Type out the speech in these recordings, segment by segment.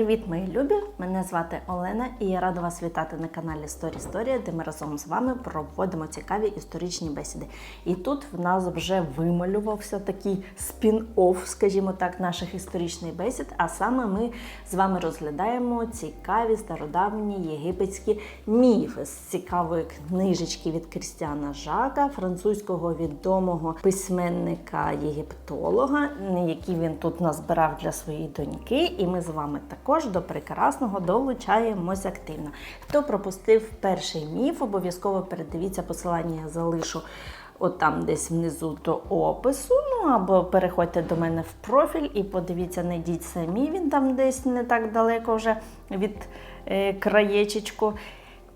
Привіт, мої любі! Мене звати Олена і я рада вас вітати на каналі Story Story, де ми разом з вами проводимо цікаві історичні бесіди. І тут в нас вже вималювався такий спін-офф, скажімо так, наших історичних бесід. А саме ми з вами розглядаємо цікаві стародавні єгипетські міфи з цікавої книжечки від Крістіана Жака, французького відомого письменника-єгиптолога, який він тут назбирав для своєї доньки. І ми з вами також до прекрасного долучаємось активно. Хто пропустив перший міф, обов'язково передивіться посилання, я залишу. От там десь внизу до опису, ну або переходьте до мене в профіль і подивіться, знайдіть самі, він там десь не так далеко вже від е, краєчечку.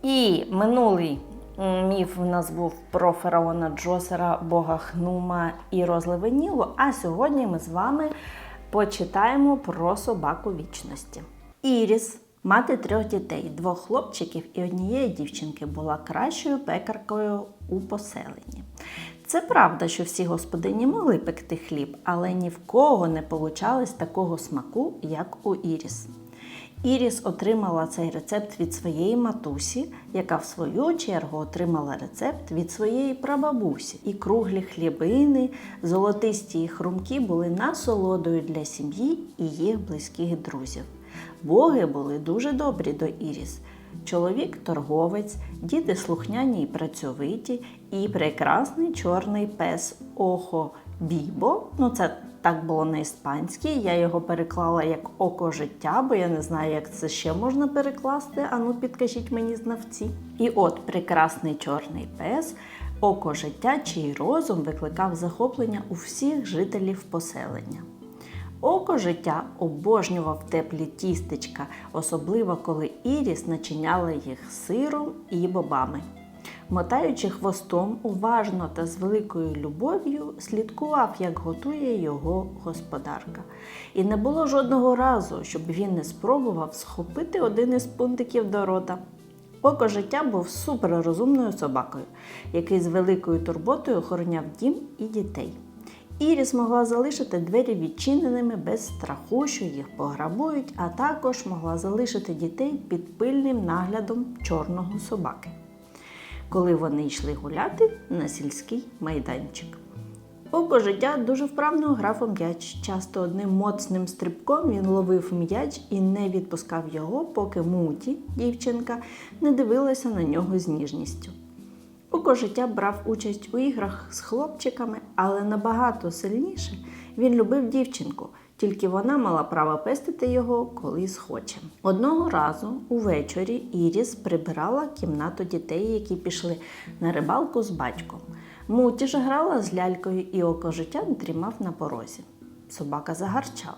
І минулий міф у нас був про фараона Джосера, бога Хнума і розливи Нілу. А сьогодні ми з вами почитаємо про собаку вічності. Іріс, мати трьох дітей, двох хлопчиків і однієї дівчинки, була кращою пекаркою у поселенні. Це правда, що всі господині могли пекти хліб, але ні в кого не получалось такого смаку, як у Іріс. Іріс отримала цей рецепт від своєї матусі, яка в свою чергу отримала рецепт від своєї прабабусі. І круглі хлібини, золотисті і хрумкі були насолодою для сім'ї і їх близьких друзів. Боги були дуже добрі до Іріс. Чоловік торговець, діти слухняні і працьовиті, і прекрасний чорний пес Охо Бібо. Ну, це так було на іспанській. Я його переклала як око життя, бо я не знаю, як це ще можна перекласти. Ану, підкажіть мені знавці. І от прекрасний чорний пес, око життя, чий розум викликав захоплення у всіх жителів поселення. Око життя обожнював теплі тістечка, особливо коли Іріс начиняла їх сиром і бобами. Мотаючи хвостом, уважно та з великою любов'ю слідкував, як готує його господарка. І не було жодного разу, щоб він не спробував схопити один із пунктиків до рота. Око життя був суперрозумною собакою, який з великою турботою охороняв дім і дітей. Іріс могла залишити двері відчиненими без страху, що їх пограбують, а також могла залишити дітей під пильним наглядом чорного собаки, коли вони йшли гуляти на сільський майданчик. Око життя дуже вправно грав у м'яч. Часто одним моцним стрибком він ловив м'яч і не відпускав його, поки Муті, дівчинка, не дивилася на нього з ніжністю. Око життя брав участь у іграх з хлопчиками, але набагато сильніше він любив дівчинку, тільки вона мала право пестити його, коли схоче. Одного разу увечері Іріс прибирала кімнату дітей, які пішли на рибалку з батьком. Муті ж грала з лялькою, і око життя дрімав на порозі. Собака загарчав.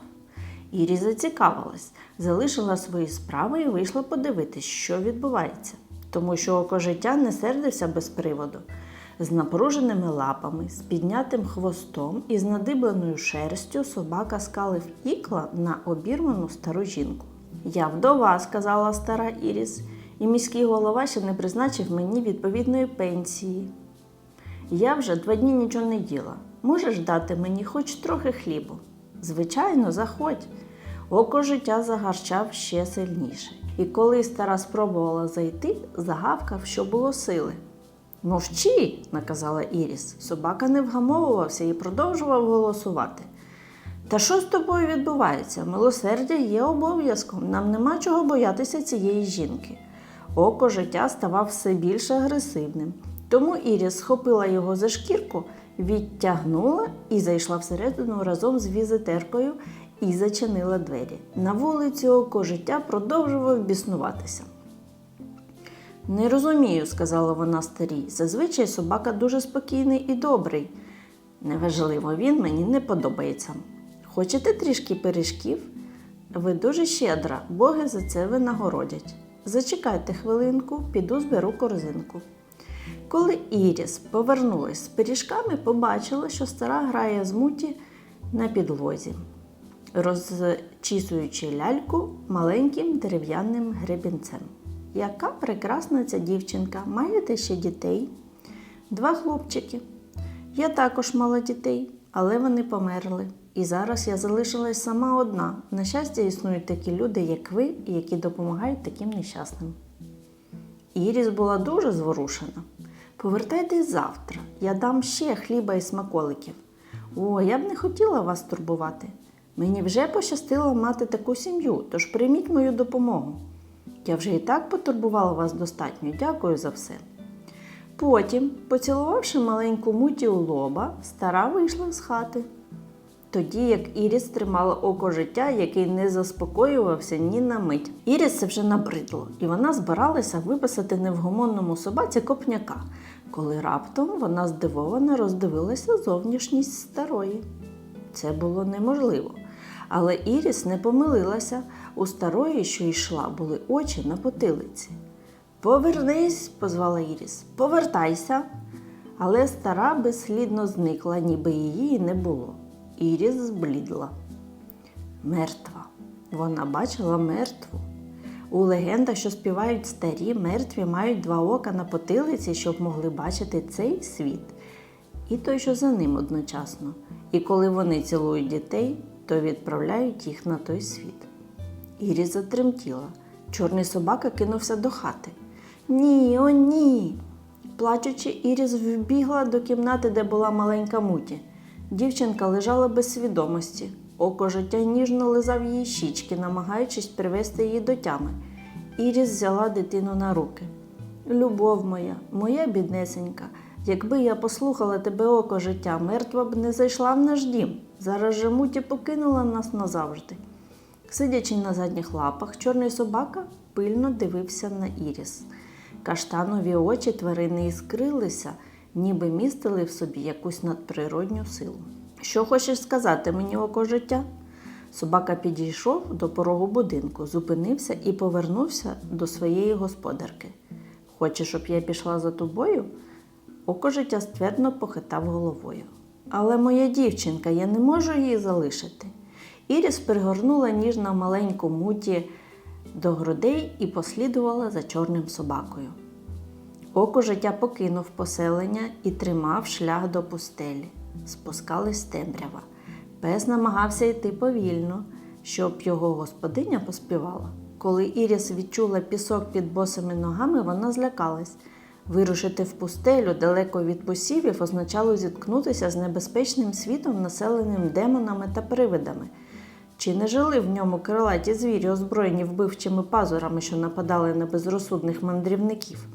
Ірі зацікавилась, залишила свої справи і вийшла подивитись, що відбувається тому що око життя не сердився без приводу. З напруженими лапами, з піднятим хвостом і з надибленою шерстю собака скалив ікла на обірвану стару жінку. Я вдова, сказала стара Іріс, і міський голова ще не призначив мені відповідної пенсії. Я вже два дні нічого не їла. Можеш дати мені хоч трохи хлібу? Звичайно, заходь. Око життя загарчав ще сильніше. І коли стара спробувала зайти, загавкав, що було сили. Мовчи, наказала Іріс. Собака не вгамовувався і продовжував голосувати. Та що з тобою відбувається? Милосердя є обов'язком, нам нема чого боятися цієї жінки. Око життя ставав все більш агресивним. Тому Іріс схопила його за шкірку, відтягнула і зайшла всередину разом з візитеркою і зачинила двері. На вулиці око життя продовжував біснуватися. Не розумію, сказала вона старій. Зазвичай собака дуже спокійний і добрий. Неважливо, він мені не подобається. Хочете трішки пиріжків? Ви дуже щедра, боги за це винагородять. Зачекайте хвилинку, піду зберу корзинку. Коли Іріс повернулась з пиріжками, побачила, що стара грає з муті на підлозі розчісуючи ляльку маленьким дерев'яним гребінцем. Яка прекрасна ця дівчинка! Маєте ще дітей? Два хлопчики. Я також мала дітей, але вони померли. І зараз я залишилась сама одна. На щастя, існують такі люди, як ви, які допомагають таким нещасним. Іріс була дуже зворушена. Повертайтесь завтра, я дам ще хліба і смаколиків. О, я б не хотіла вас турбувати. Мені вже пощастило мати таку сім'ю, тож прийміть мою допомогу. Я вже і так потурбувала вас достатньо. Дякую за все. Потім, поцілувавши маленьку муті у лоба, стара вийшла з хати. Тоді як Іріс тримала око життя, який не заспокоювався ні на мить. Іріс це вже набридло, і вона збиралася виписати невгомонному собаці копняка, коли раптом вона здивовано роздивилася зовнішність старої. Це було неможливо. Але Іріс не помилилася. У старої, що йшла, були очі на потилиці. Повернись, позвала Іріс, повертайся. Але стара безслідно зникла, ніби її не було. Іріс зблідла. Мертва. Вона бачила мертву. У легендах, що співають старі, мертві мають два ока на потилиці, щоб могли бачити цей світ, і той, що за ним одночасно. І коли вони цілують дітей, то відправляють їх на той світ. Іріс затремтіла. Чорний собака кинувся до хати. Ні, о, ні. Плачучи, Іріс вбігла до кімнати, де була маленька муті. Дівчинка лежала без свідомості. Око життя ніжно лизав її щічки, намагаючись привести її до тями. Іріс взяла дитину на руки. Любов моя, моя біднесенька, якби я послухала тебе око життя, мертва б не зайшла в наш дім. Зараз же муті покинула нас назавжди. Сидячи на задніх лапах, чорний собака пильно дивився на Іріс. Каштанові очі тварини іскрилися, ніби містили в собі якусь надприродню силу. Що хочеш сказати мені око життя? Собака підійшов до порогу будинку, зупинився і повернувся до своєї господарки. Хочеш, щоб я пішла за тобою? Око життя ствердно похитав головою. Але моя дівчинка, я не можу її залишити. Іріс пригорнула ніжно маленьку муті до грудей і послідувала за чорним собакою. Око життя покинув поселення і тримав шлях до пустелі. Спускались темрява. Пес намагався йти повільно, щоб його господиня поспівала. Коли Іріс відчула пісок під босими ногами, вона злякалась. Вирушити в пустелю далеко від посівів означало зіткнутися з небезпечним світом, населеним демонами та привидами. Чи не жили в ньому крилаті звірі, озброєні вбивчими пазурами, що нападали на безрозсудних мандрівників?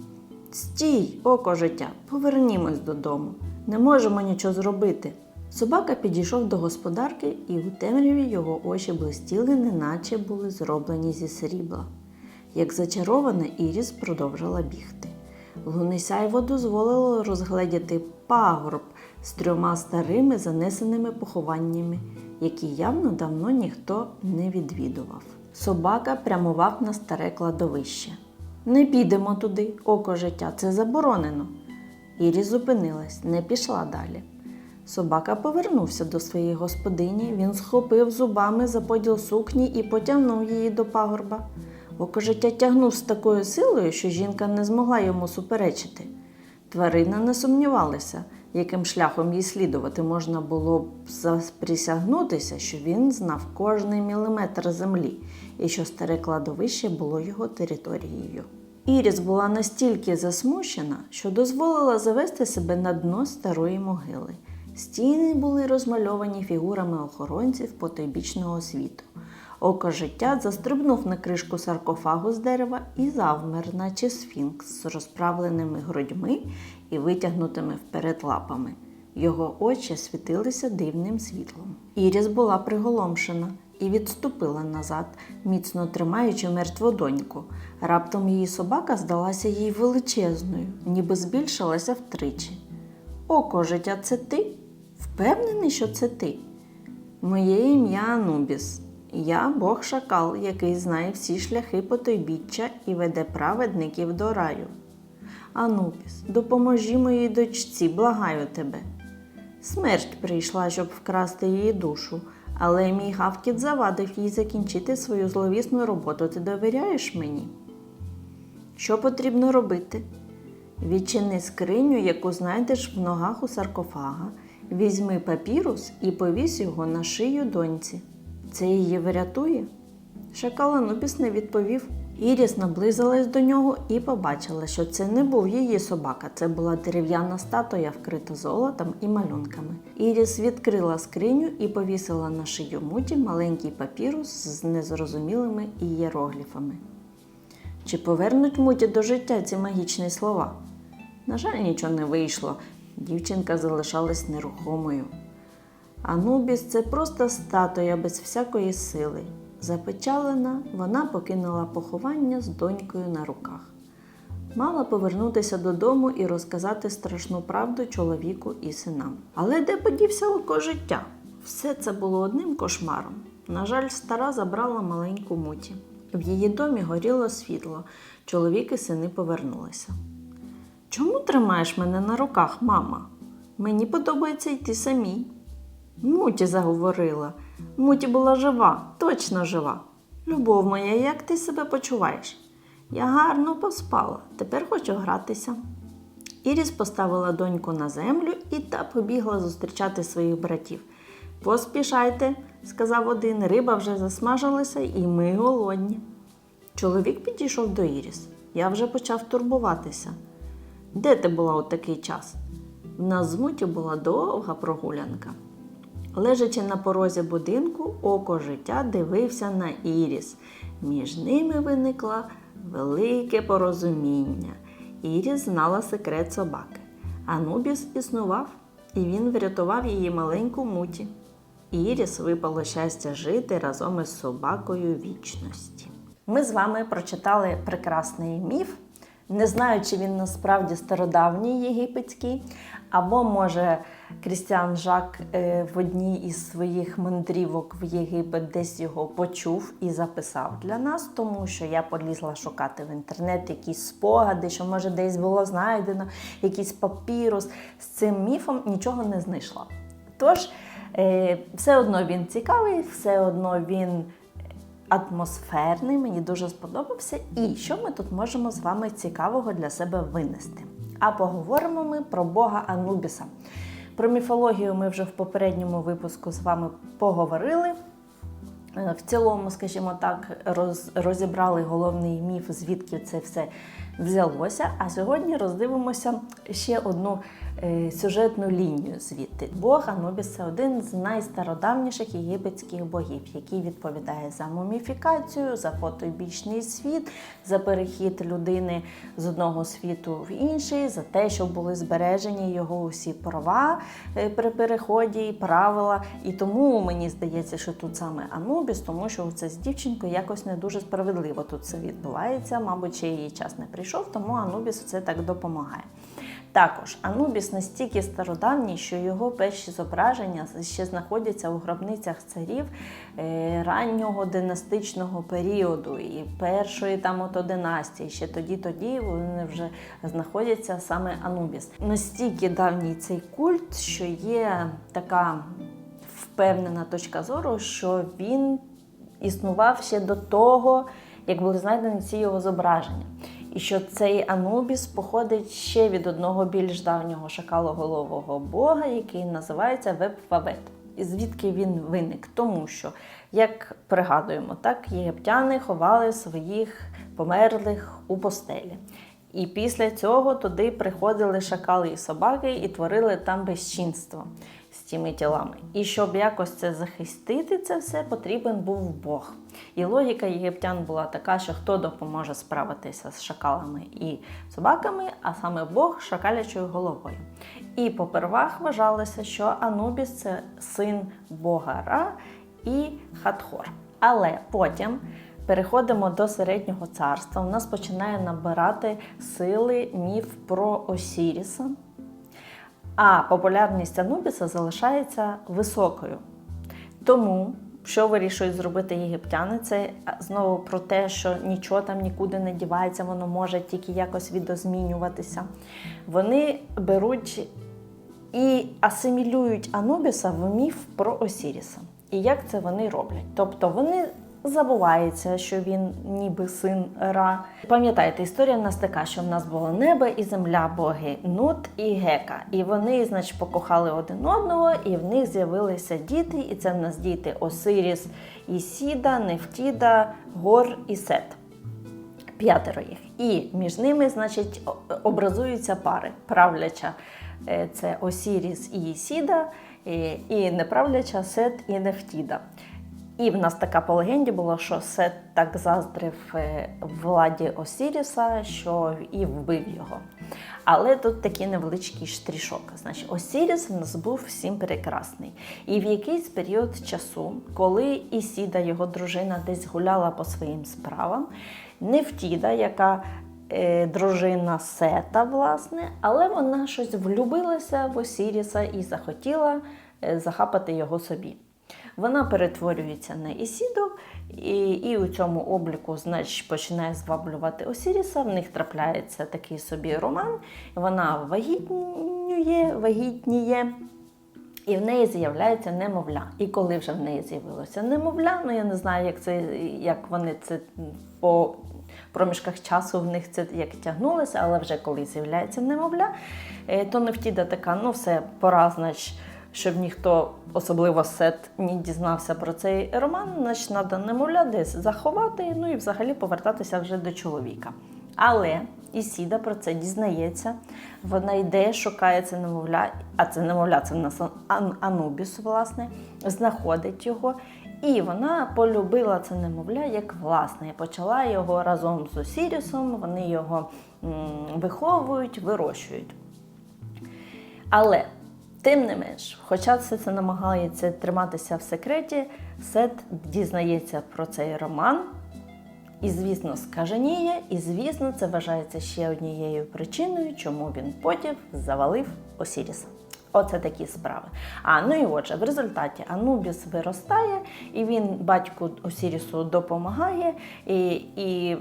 Стій, око життя, повернімось додому. Не можемо нічого зробити. Собака підійшов до господарки, і у темряві його очі блистіли, неначе були зроблені зі срібла. Як зачарована, Іріс продовжила бігти. Лунесяйво дозволило розгледіти пагорб з трьома старими занесеними похованнями, які явно давно ніхто не відвідував. Собака прямував на старе кладовище. Не підемо туди, око життя, це заборонено. Ірі зупинилась, не пішла далі. Собака повернувся до своєї господині, він схопив зубами за поділ сукні і потягнув її до пагорба. Око життя тягнув з такою силою, що жінка не змогла йому суперечити. Тварина не сумнівалася, яким шляхом їй слідувати можна було б заприсягнутися, що він знав кожний міліметр землі і що старе кладовище було його територією. Іріс була настільки засмучена, що дозволила завести себе на дно старої могили. Стіни були розмальовані фігурами охоронців потойбічного світу. Око життя застрибнув на кришку саркофагу з дерева і завмер, наче сфінкс з розправленими грудьми і витягнутими вперед лапами. Його очі світилися дивним світлом. Іріс була приголомшена і відступила назад, міцно тримаючи мертву доньку. Раптом її собака здалася їй величезною, ніби збільшилася втричі. Око життя, це ти? Впевнений, що це ти? Моє ім'я Анубіс. Я Бог шакал, який знає всі шляхи потойбіччя і веде праведників до раю. Анубіс, допоможи моїй дочці, благаю тебе. Смерть прийшла, щоб вкрасти її душу, але мій гавкіт завадив їй закінчити свою зловісну роботу. Ти довіряєш мені? Що потрібно робити? Відчини скриню, яку знайдеш в ногах у саркофага, Візьми папірус і повісь його на шию доньці. Це її врятує? Шакал Анубіс не відповів. Іріс наблизилась до нього і побачила, що це не був її собака, це була дерев'яна статуя, вкрита золотом і малюнками. Іріс відкрила скриню і повісила на шию муті маленький папірус з незрозумілими ієрогліфами. Чи повернуть муті до життя ці магічні слова? На жаль, нічого не вийшло. Дівчинка залишалась нерухомою. Анубіс це просто статуя без всякої сили. Запечалена, вона покинула поховання з донькою на руках. Мала повернутися додому і розказати страшну правду чоловіку і синам. Але де подівся око життя? Все це було одним кошмаром. На жаль, стара забрала маленьку муті. В її домі горіло світло. Чоловік і сини повернулися. Чому тримаєш мене на руках, мама? Мені подобається йти самій. Муті заговорила. Муті була жива, точно жива. Любов моя, як ти себе почуваєш? Я гарно поспала, тепер хочу гратися. Іріс поставила доньку на землю і та побігла зустрічати своїх братів. Поспішайте, сказав один, риба вже засмажилася, і ми голодні. Чоловік підійшов до Іріс. Я вже почав турбуватися. Де ти була у такий час? В нас з Муті була довга прогулянка. Лежачи на порозі будинку, око життя дивився на Іріс. Між ними виникло велике порозуміння. Іріс знала секрет собаки. Анубіс існував, і він врятував її маленьку муті. Іріс випало щастя жити разом із собакою вічності. Ми з вами прочитали прекрасний міф. Не знаю, чи він насправді стародавній єгипетський, або може Крістіан Жак е, в одній із своїх мандрівок в Єгипет десь його почув і записав для нас, тому що я полізла шукати в інтернет якісь спогади, що може десь було знайдено якийсь папірус. З цим міфом нічого не знайшла. Тож, е, все одно він цікавий, все одно він атмосферний, мені дуже сподобався. І що ми тут можемо з вами цікавого для себе винести? А поговоримо ми про Бога Анубіса. Про міфологію ми вже в попередньому випуску з вами поговорили. Е, В цілому, скажімо так, роз, розібрали головний міф, звідки це все взялося. А сьогодні роздивимося ще одну е, сюжетну лінію звідти. Бог Анубіс це один з найстародавніших єгипетських богів, який відповідає за муміфікацію, за потойбічний світ, за перехід людини з одного світу в інший, за те, щоб були збережені його усі права е, при переході і правила. І тому мені здається, що тут саме Анубіс, тому що це з дівчинкою якось не дуже справедливо тут це відбувається. Мабуть, ще її час не прийшов, тому Анубіс це так допомагає. Також Анубіс настільки стародавній, що його перші зображення ще знаходяться у гробницях царів е, раннього династичного періоду і першої там ото династії. Ще тоді-тоді вони вже знаходяться саме Анубіс. Настільки давній цей культ, що є така впевнена точка зору, що він існував ще до того, як були знайдені ці його зображення. І що цей Анубіс походить ще від одного більш давнього шакалоголового бога, який називається Веб-Вавет. І звідки він виник? Тому що, як пригадуємо, так єгиптяни ховали своїх померлих у постелі. І після цього туди приходили шакали і собаки і творили там безчинство з тілами. І щоб якось це захистити, це все потрібен був Бог. І логіка єгиптян була така, що хто допоможе справитися з шакалами і собаками, а саме Бог шакалячою головою. І попервах вважалося, що Анубіс це син Бога Ра і Хатхор. Але потім переходимо до середнього царства. У нас починає набирати сили міф про Осіріса. А популярність Анубіса залишається високою. Тому, що вирішують зробити єгиптяни, це знову про те, що нічого там нікуди не дівається, воно може тільки якось відозмінюватися. Вони беруть і асимілюють Анубіса в міф про Осіріса. І як це вони роблять? Тобто вони забувається, що він ніби син Ра. Пам'ятаєте, історія в нас така, що в нас було небо і земля, боги Нут і Гека. І вони, значить, покохали один одного, і в них з'явилися діти. І це в нас діти Осиріс, Ісіда, Нефтіда, Гор і Сет. П'ятеро їх. І між ними, значить, образуються пари. Правляча е, це Осіріс і Ісіда, і, і неправляча Сет і Нефтіда. І в нас така по легенді було, що Сет так заздрив е, владі Осіріса, що і вбив його. Але тут такий невеличкий штришок. Значить, Осіріс в нас був всім прекрасний. І в якийсь період часу, коли Ісіда, його дружина, десь гуляла по своїм справам, Нефтіда, яка е, дружина Сета, власне, але вона щось влюбилася в Осіріса і захотіла е, захапати його собі. Вона перетворюється на Ісіду, і, і у цьому обліку значить, починає зваблювати Осіріса. В них трапляється такий собі роман. Вона вагітнює, вагітніє. І в неї з'являється немовля. І коли вже в неї з'явилося немовля, ну я не знаю, як це як вони це по проміжках часу в них це як тягнулося, але вже коли з'являється немовля, е, то Нефтіда така, ну все, пора, значить, щоб ніхто, особливо сет, не дізнався про цей роман, значить, треба немовля десь заховати, ну і взагалі повертатися вже до чоловіка. Але Ісіда про це дізнається. Вона йде, шукає це немовля, а це немовля, це в нас Ан- Анубіс, власне, знаходить його. І вона полюбила це немовля як власне. І почала його разом з Осірісом, вони його м, виховують, вирощують. Але тим не менш, хоча все це намагається триматися в секреті, Сет дізнається про цей роман. І, звісно, скаженіє, і, звісно, це вважається ще однією причиною, чому він потім завалив Осіріса. Оце такі справи. А ну і отже, в результаті Анубіс виростає, і він батьку Осірісу допомагає, і, і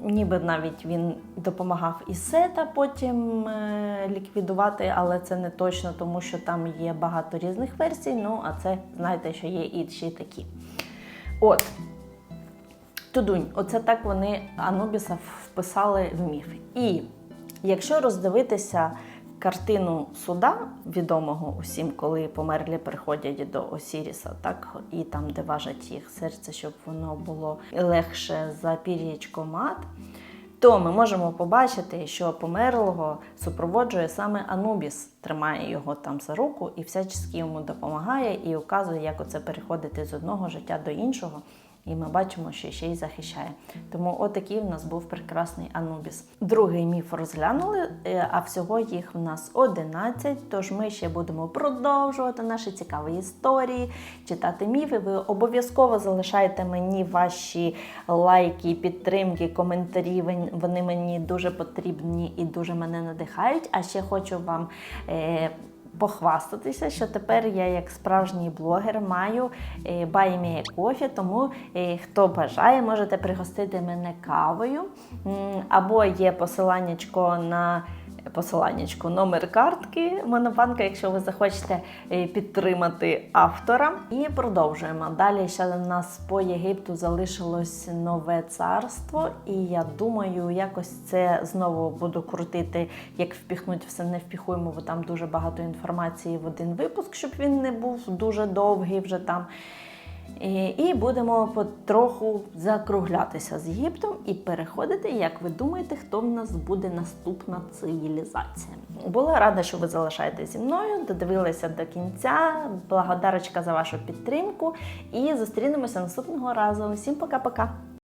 ніби навіть він допомагав і Сета потім е, ліквідувати, але це не точно, тому що там є багато різних версій. Ну, а це знаєте, що є інші такі. От. Тудунь, оце так вони Анубіса вписали в міф. І якщо роздивитися картину суда, відомого усім, коли померлі приходять до Осіріса, так, і там, де важать їх серце, щоб воно було легше за пір'ячко мат, то ми можемо побачити, що померлого супроводжує саме Анубіс, тримає його там за руку і всячески йому допомагає і указує, як оце переходити з одного життя до іншого. І ми бачимо, що ще й захищає. Тому отакий в нас був прекрасний Анубіс. Другий міф розглянули, е, а всього їх в нас 11. Тож ми ще будемо продовжувати наші цікаві історії, читати міфи. Ви обов'язково залишайте мені ваші лайки, підтримки, коментарі. Вони мені дуже потрібні і дуже мене надихають. А ще хочу вам. Е, Похвастатися, що тепер я, як справжній блогер, маю баймі баймія кофі, тому е, хто бажає, можете пригостити мене кавою. Або є посиланнячко на посиланнячко, номер картки Монобанка, якщо ви захочете е, підтримати автора. І продовжуємо. Далі ще у нас по Єгипту залишилось нове царство, і я думаю, якось це знову буду крутити, як впіхнуть все не впіхуємо, бо там дуже багато інформації в один випуск, щоб він не був дуже довгий вже там. І, і будемо потроху закруглятися з Єгиптом і переходити, як ви думаєте, хто в нас буде наступна цивілізація. Була рада, що ви залишаєтеся зі мною, додивилися до кінця. Благодарочка за вашу підтримку. І зустрінемося наступного разу. Всім пока-пока!